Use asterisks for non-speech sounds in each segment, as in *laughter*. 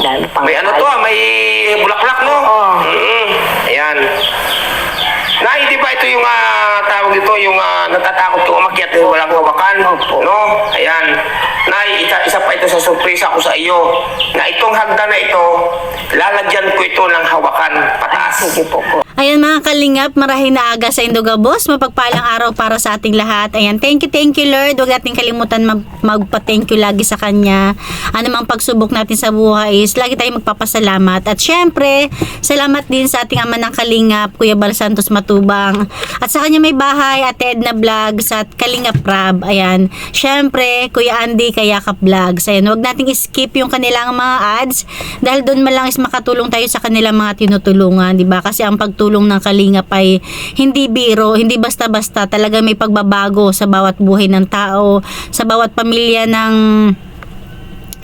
Dahil pang May ano to ah, may bulaklak no? Oo. Mm, ayan. Nay, di ba ito yung ah, tawag dito, yung ah, natatakot kong umakyat dahil walang hawakan? Opo. No? Ayan. Nay, isa, isa pa ito sa surprise ko sa iyo. Na itong hagdan na ito, lalagyan ko ito ng hawakan pataas. Sige po po. Ayan mga kalingap, marahing na aga sa Indoga Boss. Mapagpalang araw para sa ating lahat. Ayan, thank you, thank you Lord. Huwag natin kalimutan mag- magpa-thank you lagi sa Kanya. Ano mang pagsubok natin sa buhay is lagi tayong magpapasalamat. At syempre, salamat din sa ating ama ng kalingap, Kuya Bal Santos Matubang. At sa kanya may bahay, Ate Edna Vlogs at Kalingap Rab. Ayan, syempre, Kuya Andy Kayakap Vlogs. Ayan, huwag nating skip yung kanilang mga ads dahil doon man lang is makatulong tayo sa kanilang mga tinutulungan, di ba? Kasi ang pagtulong ng Kalingap ay hindi biro, hindi basta-basta, talaga may pagbabago sa bawat buhay ng tao, sa bawat pamilya ng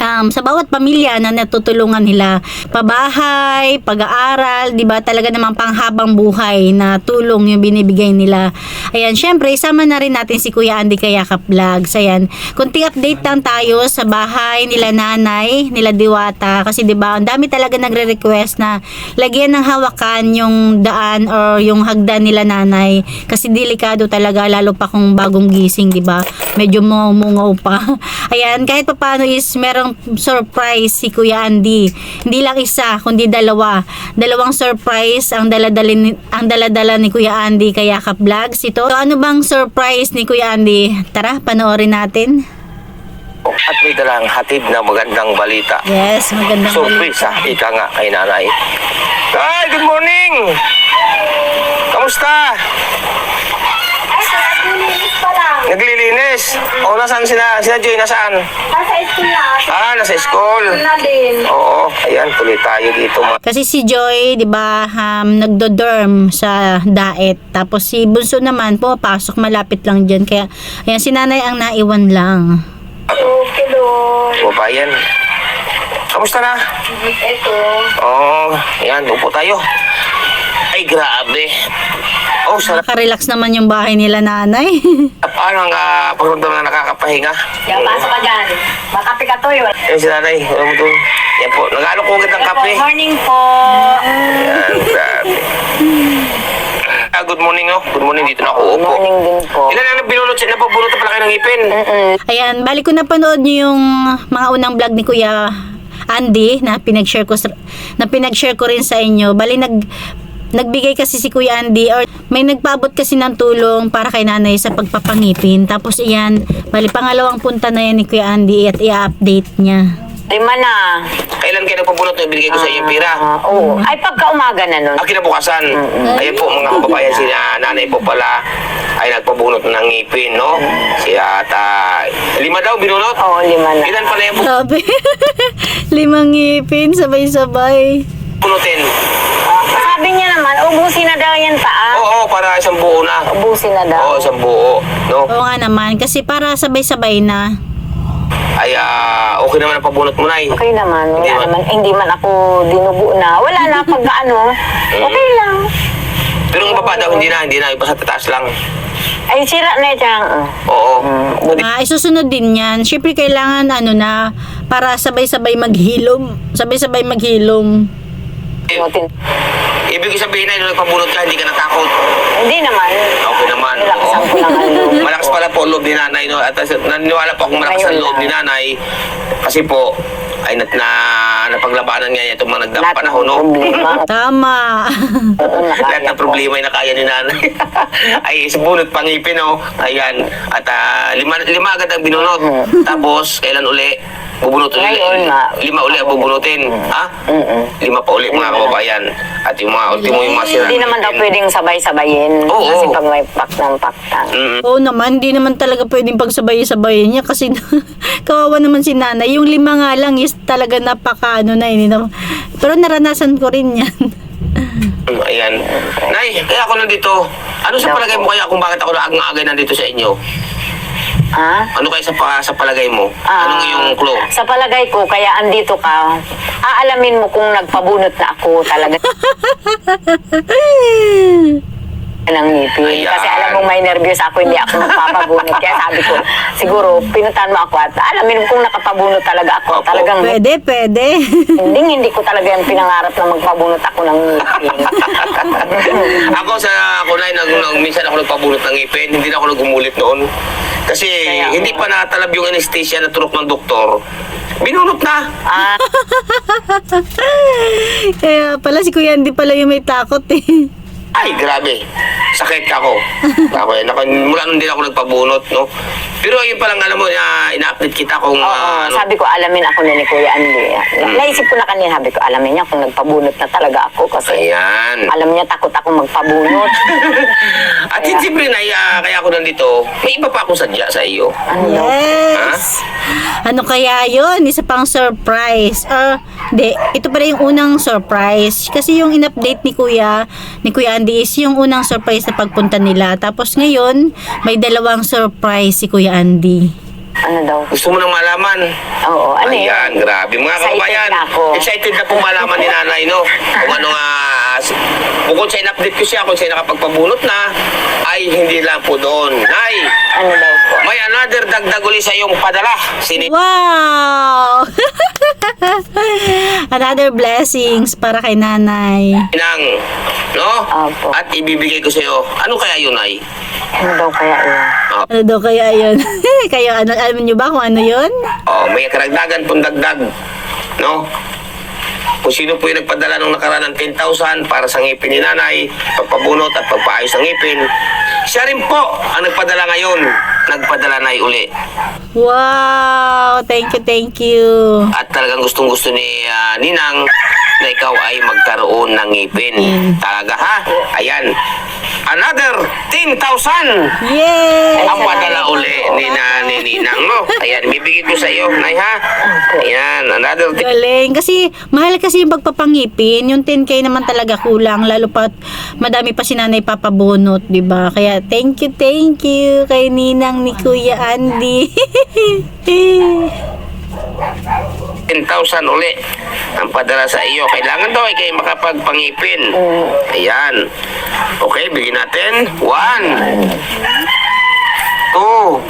um, sa bawat pamilya na natutulungan nila pabahay, pag-aaral, 'di ba? Talaga namang panghabang buhay na tulong yung binibigay nila. Ayan, syempre isama na rin natin si Kuya Andy Kayakap Vlogs. Ayan, kunting update lang tayo sa bahay nila nanay, nila Diwata kasi 'di ba? Ang dami talaga nagre-request na lagyan ng hawakan yung daan or yung hagdan nila nanay kasi delikado talaga lalo pa kung bagong gising, 'di ba? Medyo mungaw pa. *laughs* Ayan, kahit papaano is merong surprise si Kuya Andy. Hindi lang isa, kundi dalawa. Dalawang surprise ang daladala ni, ang daladala ni Kuya Andy kaya ka vlogs ito. So, ano bang surprise ni Kuya Andy? Tara, panoorin natin. At may dalang hatid na magandang balita. Yes, magandang Surprise ah, ika nga kay nanay. Ay, good morning! Kamusta? Naglilinis? O, nasaan sina, sina Joy? Nasaan? Nasa school na. Ah, nasa school. Na din. Oo, ayan, tuloy tayo dito. mga- Kasi si Joy, 'di ba, um, nagdo-dorm sa diet. Tapos si Bunso naman pumapasok malapit lang diyan. Kaya ayan si Nanay ang naiwan lang. Okay, Lord. Babayan. Kamusta na? Ito. Oo, ayan, upo tayo. Ay, grabe. Oh, sarap. Nakaka-relax naman yung bahay nila Nanay. *laughs* Paano ang uh, pakiramdam na nakakapahinga? Yan, pasok ka dyan. Makape ka to yun. Yan si nanay. Alam mo to. Yan po. Nag-ano ko agad ng kape. Morning po. Yan, grabe. Ah, good morning, no? Good morning. Dito na ako upo. Morning din po. Ilan ang binulot siya? Napabulot na pala kayo ng. Mm-mm. Ayan, balik ko napanood niyo yung mga unang vlog ni Kuya Andy na pinag-share ko sa- na pinag-share ko rin sa inyo. Bali nag nagbigay kasi si Kuya Andy or may nagpaabot kasi ng tulong para kay nanay sa pagpapangipin. Tapos iyan, bali pangalawang punta na yan ni Kuya Andy at i-update niya. Lima na. Kailan kayo nagpabulot na binigay ko sa inyo yung pira? Ah, oo. Ay, pagka umaga na nun. Ah, kinabukasan. Ayan po mga kababayan, si ah, nanay po pala ay nagpabunot ng ngipin, no? Si ata, lima daw binunot? Oo, lima na. Ilan pala yung Sabi, *laughs* limang ngipin, sabay-sabay. Bunutin? Sabi niya naman, ubusin na daw yan paa. Oo, para isang buo na. Ubusin na Oo, daw. isang buo, no? Oo nga naman, kasi para sabay-sabay na. Ay, ah, okay naman ang pabunot mo, Nay. Okay naman. Wala Hindi man- naman. Hindi man ako dinubo na. Wala na *laughs* pag ano. Okay lang. Pero yung baba daw, hindi na, hindi na. Iba sa tataas lang. Ay, sira na dyan. Oo. Ah, isusunod din yan. Siyempre kailangan ano na para sabay-sabay maghilom. Sabay-sabay maghilom. Eh, Butin. ibig sabihin na, nung nagpabunot ka, hindi ka natakot. Hindi naman. Okay naman. Malakas *laughs* pala po ang loob ni nanay. No? At as- naniniwala po akong malakas ang Ngayon loob ni lang. nanay. Kasi po, ay nat na napaglabanan nga niya itong mga nagdaang Lahat ng panahon. No? problema. *laughs* Tama. Oo, nakaya Lahat ng ko. problema ay nakaya ni nanay. *laughs* ay bunot pangipin, no? Ayan. At ah, lima, lima agad ang binunot. Tapos, kailan uli? Bubunot uli. Ngayon nga. Lima uli ang bubunutin. Ha? Mm-mm. Lima pa uli mga kababayan. At yung mga ultimo yung mga sira. Hindi naman daw pwedeng sabay-sabayin. Oo. Kasi pag may pak ng paktan. Mm. Oo naman, hindi naman talaga pwedeng pagsabay-sabayin niya kasi *laughs* kawawa naman si nanay. Yung lima nga lang is talaga napaka ano na yun. no? Pero naranasan ko rin yan. Mm, Ayan. Nay, kaya ako nandito. Ano sa palagay mo kaya kung bakit ako naagang-agay nandito sa inyo? Ha? Ano kaya sa, pa, sa palagay mo? Ah, Anong iyong clue? Sa palagay ko, kaya andito ka, aalamin mo kung nagpabunot na ako talaga. *laughs* ng ngipin. Ayan. Kasi alam mo may nervyos ako, hindi ako magpapabunot. Kaya sabi ko, siguro, pinuntahan mo ako at alamin mo kung nakapabunot talaga ako. Opo. Talagang Pwede, pwede. hindi, hindi ko talaga yung pinangarap na magpabunot ako ng ngipin. *laughs* ako sa kunay, nag, nag, minsan ako nagpabunot ng ngipin, hindi na ako nagumulit noon. Kasi Kaya- hindi pa natalab yung anesthesia na turok ng doktor. Binunot na. ah, *laughs* Kaya pala si Kuya hindi pala yung may takot eh. Ay, grabe. Sakit ako. *laughs* ako eh, nako, mula nung din ako nagpabunot, no? Pero yun palang alam mo, na ina-update kita kung oo, ah, ano, sabi ko, alamin ako na ni Kuya Andy. Hmm. Naisip ko na kanina, sabi ko, alamin niya kung nagpabunot na talaga ako. Kasi Ayan. alam niya, takot ako magpabunot. *laughs* At yun, siyempre, na, ah, kaya ako nandito, may iba pa akong sadya sa iyo. Ano? Yes. Ano kaya yun? Isa pang surprise. Or, di, ito pala yung unang surprise. Kasi yung in-update ni Kuya, ni Kuya Andy is yung unang surprise na pagpunta nila. Tapos ngayon, may dalawang surprise si Kuya Andy. Ano daw? Gusto mo nang malaman? Oo, ano yun? Ayan, grabe. Mga Excited kababayan, na ako. excited na po malaman ni nanay, no? Kung ano nga, bukod sa in-update ko siya, kung siya nakapagpabunot na, ay hindi lang po doon. Nay, Ano daw po? May another dagdag uli sa iyong padala. Sini Wow! *laughs* Another blessings para kay nanay. nang, no? Opo. At ibibigay ko sa iyo. Ano kaya yun, ay? Ano daw kaya yun? Ano daw kaya yun? *laughs* Kayo, ano, alam niyo ba kung ano yun? Oh, may karagdagan pong dagdag. No? Kung sino po yung nagpadala nung nakaraan ng 10,000 para sa ngipin ni nanay, pagpabunot at pagpaayos ng ngipin, siya rin po ang nagpadala ngayon. Nagpadala na uli. Wow! Thank you, thank you. At talagang gustong gusto ni ah, Ninang na ikaw ay magkaroon ng ngipin. Talaga ha? Ayan. Another 10,000 Yay! ang padala uli ni, na, ni Ninang mo. Ayan, bibigay ko sa iyo, Nay ha? Ayan, another 10,000. Galing. Kasi, mahal kasi yung pagpapangipin. Yung 10K naman talaga kulang. Lalo pa, madami pa si nanay papabunot, di ba? Kaya, thank you, thank you kay Ninang ni Kuya Andy. *laughs* 10,000 uli ang padala sa iyo. Kailangan daw ay kayo makapagpangipin. Ayan. Okay, bigyan natin. One. Two.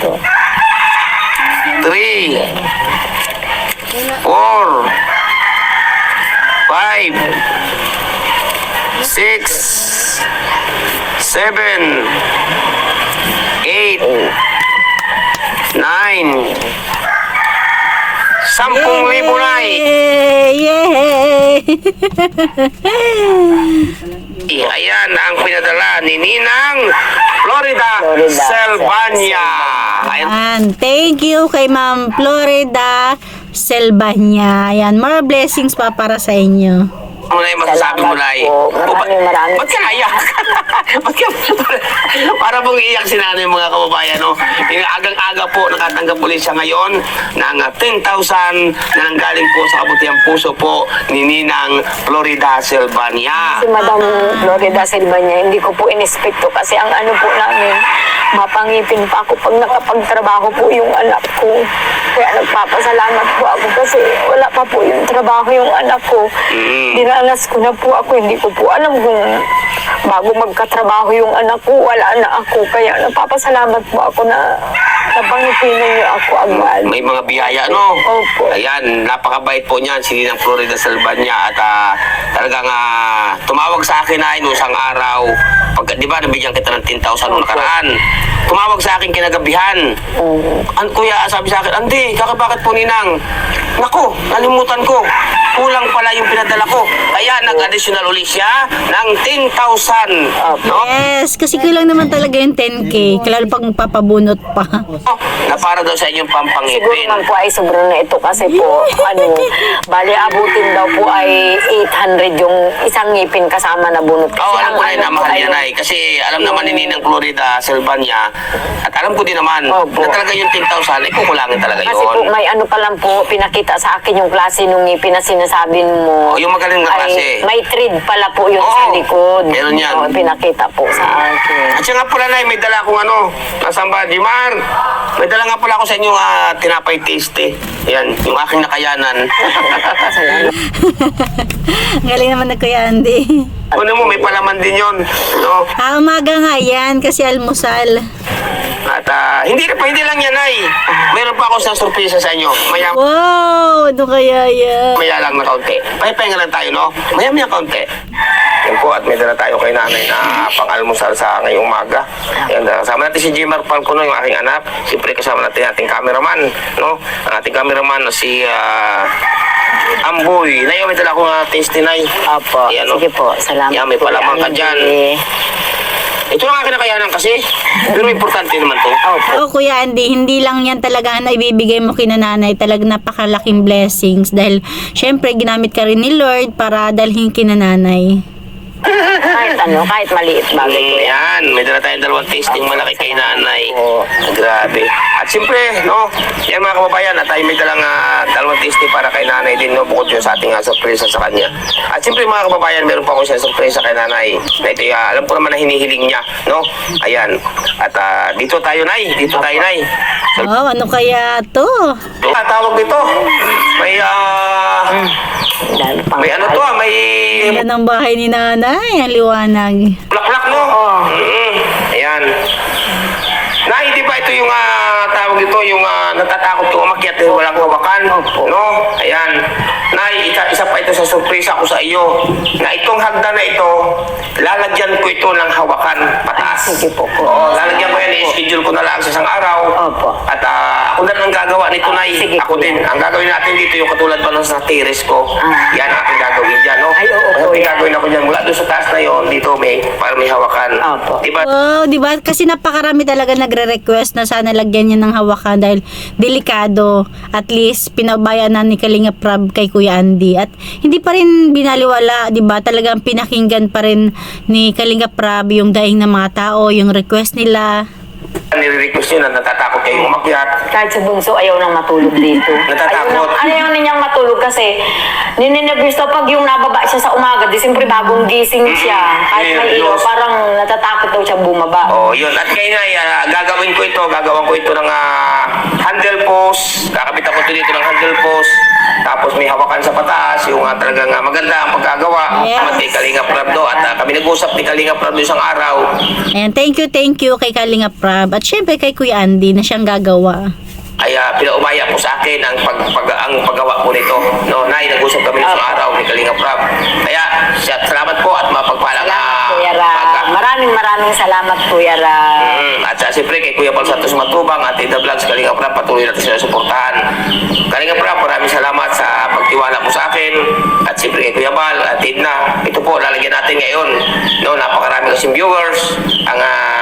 Three. Four. Five. Six. Seven. Eight. Nine. Sampung libo na eh. Yay! Eh, Ayan ang pinadala ni Ninang Florida, Florida, Selvania. Ayan. Thank you kay Ma'am Florida Selvanya. Ayan, more blessings pa para sa inyo. Ano na yung masasabi mo, Lai? po. Maraming maraming- Ba't ka naiyak? *laughs* Ba't ka... *laughs* Para mong iiyak si nanay mga kababayan, no? Yung agang-aga po, nakatanggap ulit siya ngayon ng ah, 10,000 na nanggaling po sa kabutihang puso po ni Ninang Florida, Selvania. Si Madam Florida Silva niya, hindi ko po inispekto kasi ang ano po namin, mapangipin pa ako pag nakapagtrabaho po yung anak ko. Kaya nagpapasalamat po ako kasi wala pa po yung trabaho yung anak ko. Mm. Dinanas ko na po ako, hindi ko po alam kung bago magkatrabaho yung anak ko, wala na ako. Kaya nagpapasalamat po ako na napangipinan niyo ako agad. May mga biyaya, no? Opo. Ayan, napakabait po niyan, si Ninang Florida Salvania at ah, talagang ah, tumawag sa akin ay noong isang araw. Pagka, di ba, nabigyan kita ng 10,000 noong nakaraan. Tumawag sa akin kinagabihan. An kuya, sabi sa akin, Andi, kaka bakit po Ninang? Naku, nalimutan ko. Kulang pala yung pinadala ko. Kaya nag-additional uli siya ng 10,000. No? Yes, kasi kulang naman talaga yung 10K. Lalo pag magpapabunot pa. Na para daw sa inyong Siguro pampangipin. man po ay sobrang na ito kasi po, ano, bali abutin daw po ay 800 yung isang ngipin kasama na bunot. Kasi Oo, alam ko na yun na ano mahal ay yan ay. Kasi alam naman ni Ninang Florida, Silvania, at alam ko din naman Opo. na talaga yung 10,000, ay kukulangin talaga Kasi po may ano pa lang po, pinakita sa akin yung klase nung ngipin na sinasabi mo. O, yung magaling na klase. Ay, may thread pala po yun Oo, sa likod. meron yan. Oo, pinakita po sa akin. At siya nga pala na, may dala akong ano, nasaan ba, Jimar? May dala nga pala ako sa inyo ah, tinapay tasty. Yan, yung aking nakayanan. *laughs* *laughs* Galing naman na Kuya Andy. Una mo, may palaman din yon, no? Ah, umaga nga yan kasi almusal. At ah, hindi pa hindi lang yan ay. Meron pa ako sa sorpresa sa inyo. Maya Wow! Ano kaya yan? maya lang na kaunti. Pahipahinga lang tayo, no? Maya maya kaunti. Yan po, at may dala tayo kay nanay na pang-almusal sa ngayong umaga. Yan, ah, kasama natin si Jimar Palcono, yung aking anak. Siyempre kasama natin ating cameraman, no? Ang ating cameraman na si ah, Amboy. Nayo, may dala akong uh, tasty nay. Opo, Yan, no? sige po. Salamat Yan, may palamang ka dyan. Ito ang akin na kayanan kasi. Pero importante naman to. Opo. Oo, Kuya Andy, hindi lang yan talaga na ibibigay mo kina nanay. Talagang napakalaking blessings. Dahil, syempre, ginamit ka rin ni Lord para dalhin kina nanay. Kahit ano, kahit maliit bagay Mm, yan. yan, may dala tayong dalawang tasting malaki kay nanay. Oo. Grabe. At siyempre, no, yan mga kababayan, at tayo may dalang ah, dalawang tasting para kay nanay din, no, bukod yun sa ating uh, sorpresa sa kanya. At siyempre mga kababayan, meron pa ako isang sorpresa kay nanay. Na ito, ah, alam ko naman na hinihiling niya, no? Ayan. At ah, dito tayo, nay. Dito tayo, nay. So, Oh, ano kaya to? ah, tawag dito. May, ah, Dahil pang- may ano to, ah, may Ganda ng bahay ni nanay, ang liwanag. Bulaklak, no? Mm, ayan. Nay, di ba ito yung ah, tawag ito, yung ah, natatakot yung umakyat dahil walang hawakan? No? Ayan. Nay, isa, isa pa ito sa sorpresa ko sa iyo. Na itong hagdan na ito, lalagyan ko ito ng hawakan pataas. Sige po po. Oo, lalagyan ko yan, i-schedule ko na lang sa isang araw. Opo. At ah, ako na ang gagawa nito, Nay. Sige ako po. din. Ang gagawin natin dito, yung katulad pa ng sa terrace ko. Ah. Yan ang aking gagawin dyan, no? Ay, oo po, yan. gagawin ako dyan. Mula doon sa taas na yon dito may, para may hawakan. Opo. Di ba? Wow, di ba? Kasi napakarami talaga nagre-request na sana lagyan niya ng hawakan dahil delikado. At least, pinabayan na ni Kalinga Prab kay Kuya Andy. At hindi pa rin binaliwala, di ba? Talagang pinakinggan pa rin ni Kalinga Prab yung daing ng mga tao, yung request nila. Nire-request nyo na natatakot kayong umakyat. Kahit sa bunso, ayaw nang matulog dito. Natatakot. Ayaw, ayaw na niyang matulog kasi nininabis pag yung nababa siya sa umaga, di siyempre bagong gising siya. Kahit may Diyos. ilaw, parang natatakot daw siya bumaba. Oh, yun. At kaya nga, ah, gagawin ko ito. Gagawan ko ito ng ah, handle post. Kakabitan ko ito dito ng handle post. Tapos may hawakan sa pataas. Yung ah, talagang ah, maganda ang pagkagawa. Yes. At kay Kalinga Prab do. At ah, kami nag-usap ni Kalinga Prab isang araw. Ayan, thank you, thank you kay Kalinga Prab. At syempre kay Kuya Andy na siyang gagawa. ay uh, pinaumaya po sa akin ang pag, pag ang paggawa po nito. No, nay, nag-usap kami isang araw ni Kalinga Prab. Kaya, siya, salamat po at mapagpalang Salamat, ah, Kuya Ra. Maraming maraming salamat, Kuya Ra. Mm, at sa siyempre kay Kuya Paul Santos Matubang at Ida Vlogs, Kalinga Prab, patuloy natin sila suportahan. Kalinga Prab, maraming salamat sa pagtiwala mo sa akin. At siyempre kay Kuya At Edna, ito po, lalagyan natin ngayon. No, napakarami kasing viewers ang ah,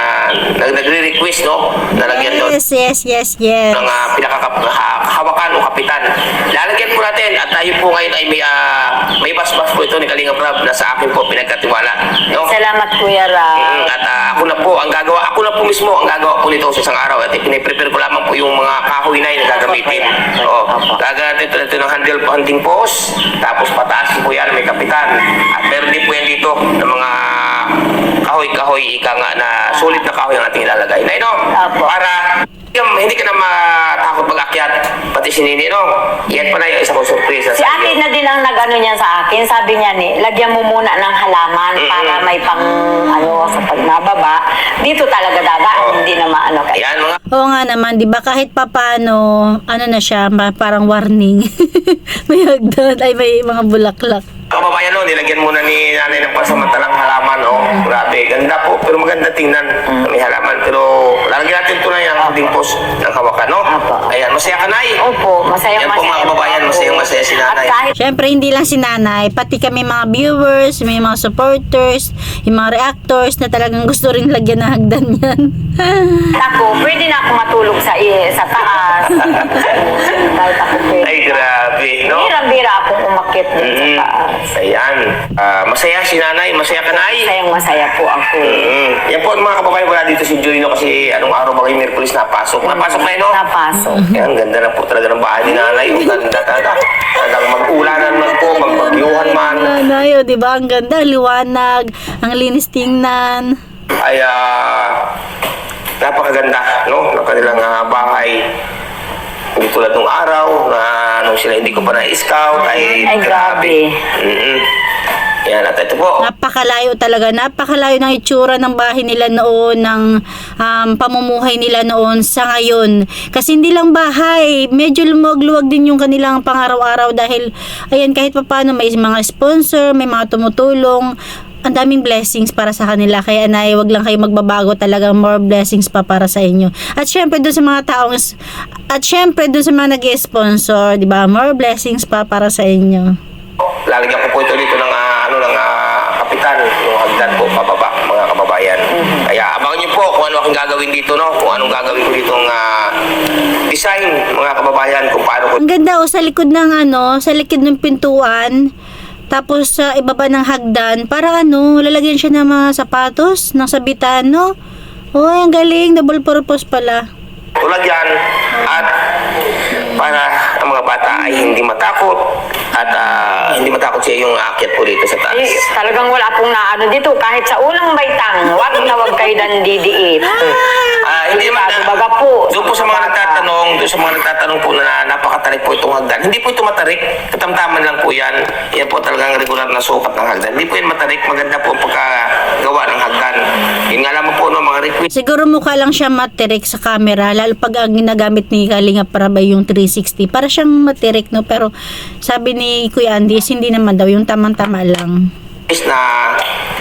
nag nagre-request, no, nalagyan doon Yes, yes, yes, yes. ng uh, pinakahawakan o kapitan. Lalagyan po natin at tayo po ngayon ay may ah, may basbas po ito ni Kalinga Prab na sa akin po pinagkatiwala. No? Salamat, Kuya Ra. Mm, at ah, ako na po ang gagawa, ako na po mismo ang gagawa po nito sa isang araw at piniprepare ko lamang po yung mga kahoy na yung gagamitin. Oo. Gagamitin ito, ito ng handle po, handing post, tapos pataas po yan, may kapitan. At meron din po yan dito ng mga kahoy-kahoy, ika nga na sulit na kahoy ang ating ilalagay. Na ino, Apo. para yung, hindi ka na matakot mag-akyat, pati si Nini, no? Yan pala yung isa kong surprise Si ate na din ang nag-ano niya sa akin. Sabi niya ni, lagyan mo muna ng halaman Mm-mm. para may pang ano sa pag nababa. Dito talaga dadaan, Oo. hindi na maano kay. Ayan, mga Oo nga naman, di ba kahit papano, ano na siya, parang warning. *laughs* may hagdan, ay may mga bulaklak. Kababayan no, nilagyan muna ni nanay ng pasamantalang halaman, oh. Grabe, ganda po, pero maganda tingnan. May halaman, pero lalagyan natin tunay ang ating post ng hawakan, no? Apo. Ayan, masaya ka, Nay. Opo, masayang Yan po, masaya. mga kababayan, masayang masaya si nanay. At kahit Siyempre, hindi lang si nanay, pati kami mga viewers, may mga supporters, yung mga reactors na talagang gusto rin lagyan ng hagdan yan. *laughs* ako, pwede na ako matulog sa i- sa taas. *laughs* kahit ako pwede. Ay, grabe, no? Akong umakit din sa Mm. taas. Ayan. Ah, masaya si nanay, masaya ka, Nay. Masayang masaya po ako. Mm. Yan po, mga kababayan, wala dito si Joy, no? Kasi anong araw ba kayo, Merkulis, napasok. Napasok na, yun, no? Napasok. Yan, ganda na po talaga ng bahay ni nanay. Ang ganda talaga. Hanggang mag-ulanan man po, magbagyuhan man. Nanay, o, di ba? Ang ganda, ang liwanag, ang linis tingnan. ay ah, napakaganda no ng kanilang ah, bahay hindi tulad nung araw na nung sila hindi ko pa na-scout ay, Ay, grabe. Mm-mm. Yan, at ito po. Napakalayo talaga, napakalayo ng itsura ng bahay nila noon, ng um, pamumuhay nila noon sa ngayon. Kasi hindi lang bahay, medyo lumuwag-luwag din yung kanilang pangaraw-araw dahil, ayan, kahit papaano may mga sponsor, may mga tumutulong, ang daming blessings para sa kanila. Kaya na wag lang kayo magbabago talaga. More blessings pa para sa inyo. At syempre doon sa mga taong at syempre doon sa mga nag-sponsor, 'di ba? More blessings pa para sa inyo. Lalagyan ko po ito dito ng ah, ano ng ah, kapitan, yung hagdan po pababa mga kababayan. Kaya abangan niyo po kung ano aking gagawin dito no, kung anong gagawin ko dito ng design mga kababayan kung paano ko Ang ganda oh, sa likod ng ano, sa likod ng pintuan. Tapos sa ibaba ng hagdan, para ano, lalagyan siya ng mga sapatos, ng sabitan, no? Oh, ang galing, double purpose pala. tulad yan at para ang mga bata ay hindi matakot at ah, hindi matakot siya yung aakyat po dito sa taas. Ay, talagang wala pong naano dito. Kahit sa unang baitang, wag na wag kayo nandidiit. Ah, hindi na, Baga po. doon po sa mga nagtatanong, doon sa mga nagtatanong po na napakatarik po itong hagdan. Hindi po ito matarik, katamtaman lang po yan. Yan po talagang regular na sukat ng hagdan. Hindi po yan matarik, maganda po ang pagkagawa ng hagdan. Yun nga lamang po no, mga request. Siguro mukha lang siya matirik sa camera, lalo pag ang ginagamit ni Kalinga para ba yung 360. Para siyang matirik, no? Pero sabi ni Kuya Andy, hindi naman daw, yung tamang-tama lang. na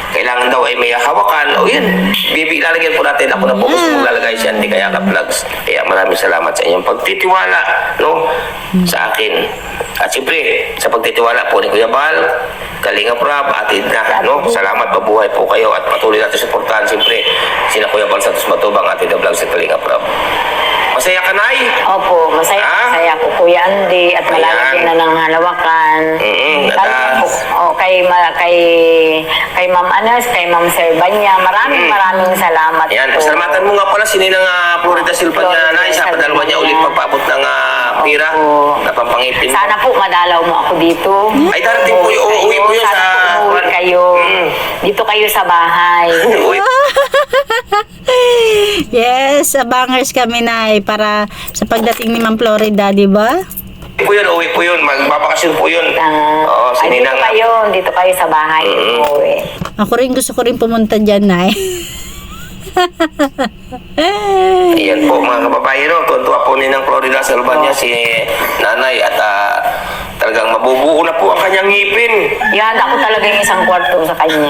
kailangan daw ay may hawakan. O yun, bibi, lalagyan po natin. Ako na po gusto mong lalagay siya, hindi kaya ka-vlogs. Kaya maraming salamat sa inyong pagtitiwala, no? Sa akin. At siyempre, sa pagtitiwala po ni Kuya Bal, Kalinga Prab, atid na, no? Salamat, mabuhay po kayo at patuloy natin suportahan, siyempre, sina Kuya Bal Santos Matubang, atid na vlog sa Kalinga Prab. Masaya ka, Nay? Opo, masaya, Ah? masaya po Kuya Andy at malalagyan na Ayan. ng halawakan. Mm-mm, Lalo ah, po, oh, kay, ma, kay, kay Ma'am Anas, kay Ma'am Servanya, maraming maraming salamat Ayan, po. pasalamatan mo nga pala si Ninang uh, Florida Silva niya, Nay, sa padalwa niya ulit pagpaabot ng ah, pira Opo. na pampangipin. Sana po madalaw mo ako dito. Ay, darating po yun. Uuwi po yun sa- kayo. Mm. Dito kayo sa bahay. *laughs* *laughs* Yes, abangers kami na para sa pagdating ni Ma'am Florida, di ba? po yun, uwi po yun. Magbabakasyon po yun. Ah, Oo, ay, dito kayo, dito kayo sa bahay. Mm. Umuwi. Ako rin gusto ko rin pumunta dyan, Nay. *laughs* Ayan po mga kababayan, no? Tuntua po ni ng Florida Silva niya si nanay at ah, talagang mabubuo na po kanyang ngipin. Ihanda ko talaga yung isang kwarto sa kanya.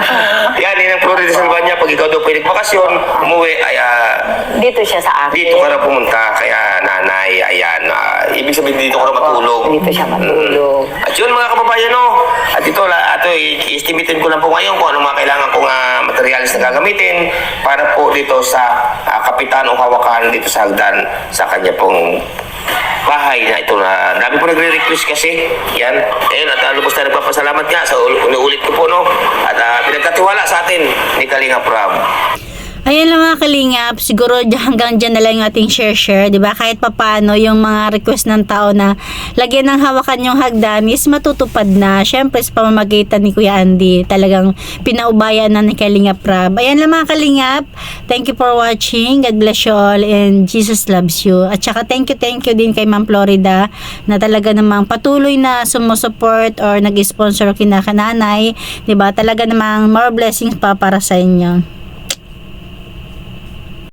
*laughs* Yan, ni ng Florida Silva niya, pag ikaw daw pinig bakasyon, umuwi, ay ah, dito siya sa akin. dito ka na pumunta. Kaya nanay, ayan, ah, ibig sabihin dito ka na matulog. Dito siya matulog. Mm. At yun mga kababayan, no? At ito, la, ato, i-estimatein ko lang po ngayon kung ano mga kailangan kong uh, materialis na gagamitin para po dito sa ah, kapitan o hawakan dito sa hagdan sa kanya pong bahay na ito na dami po nagre-request kasi. Yan. Ayun at uh, lubos na nagpapasalamat nga sa ul- ulit ko po no? At uh, pinagkatiwala sa atin ni Kalinga Prab Ayan lang mga kalingap, siguro hanggang dyan na lang yung ating share-share, di ba? Kahit papano yung mga request ng tao na lagyan ng hawakan yung hagdan is matutupad na. Siyempre sa pamamagitan ni Kuya Andy, talagang pinaubayan na ni Kalingap Rab. Ayan lang mga kalingap, thank you for watching. God bless you all and Jesus loves you. At saka thank you, thank you din kay Ma'am Florida na talaga namang patuloy na sumusupport or nag-sponsor kina kananay. Di ba? Talaga namang more blessings pa para sa inyo.